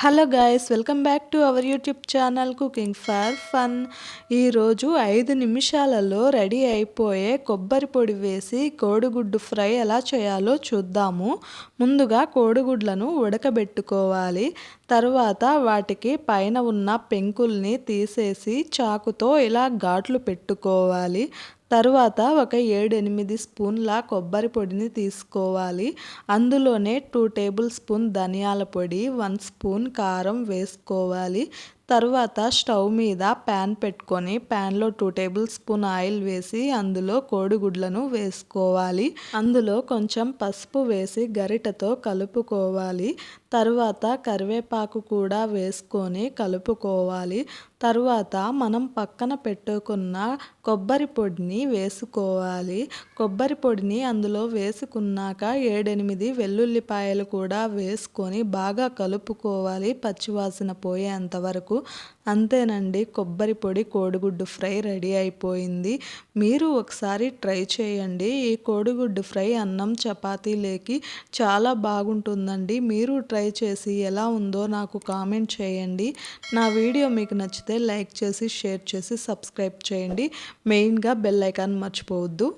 Hello guys welcome back to our YouTube channel cooking for fun. ఈరోజు ఐదు నిమిషాలలో ready అయిపోయే కొబ్బరి పొడి వేసి కోడిగుడ్డు ఫ్రై ఎలా చేయాలో చూద్దాము. ముందుగా కోడిగుడ్లను ఉడకబెట్టుకోవాలి. తర్వాత వాటికి పైన ఉన్న పెంకుల్ని తీసేసి చాకుతో ఇలా ఘాట్లు పెట్టుకోవాలి. తరువాత ఒక ఏడు ఎనిమిది స్పూన్ల కొబ్బరి పొడిని తీసుకోవాలి. అందులోనే టూ టేబుల్ స్పూన్ ధనియాల పొడి వన్ స్పూన్ కారం వేసుకోవాలి. తరువాత స్టవ్ మీద ప్యాన్ పెట్టుకొని ప్యాన్లో టూ టేబుల్ స్పూన్ ఆయిల్ వేసి అందులో కోడిగుడ్లను వేసుకోవాలి. అందులో కొంచెం పసుపు వేసి గరిటతో కలుపుకోవాలి. తరువాత కరివేపాకు కూడా వేసుకొని కలుపుకోవాలి. తరువాత మనం పక్కన పెట్టుకున్న కొబ్బరి పొడిని వేసుకోవాలి. కొబ్బరి పొడిని అందులో వేసుకున్నాక ఏడెనిమిది వెల్లుల్లిపాయలు కూడా వేసుకొని బాగా కలుపుకోవాలి. పచ్చివాసన పోయేంత వరకు అంతేనండి కొబ్బరి పొడి కోడిగుడ్డు ఫ్రై రెడీ అయిపోయింది. మీరు ఒకసారి ట్రై చేయండి. ఈ కోడిగుడ్డు ఫ్రై అన్నం చపాతీలేకి చాలా బాగుంటుందండి. మీరు ట్రై చేసి ఎలా ఉందో నాకు కామెంట్ చేయండి. నా వీడియో మీకు నచ్చితే లైక్ చేసి షేర్ చేసి సబ్స్క్రైబ్ చేయండి. మెయిన్గా బెల్ ఐకాన్ మర్చిపోవద్దు.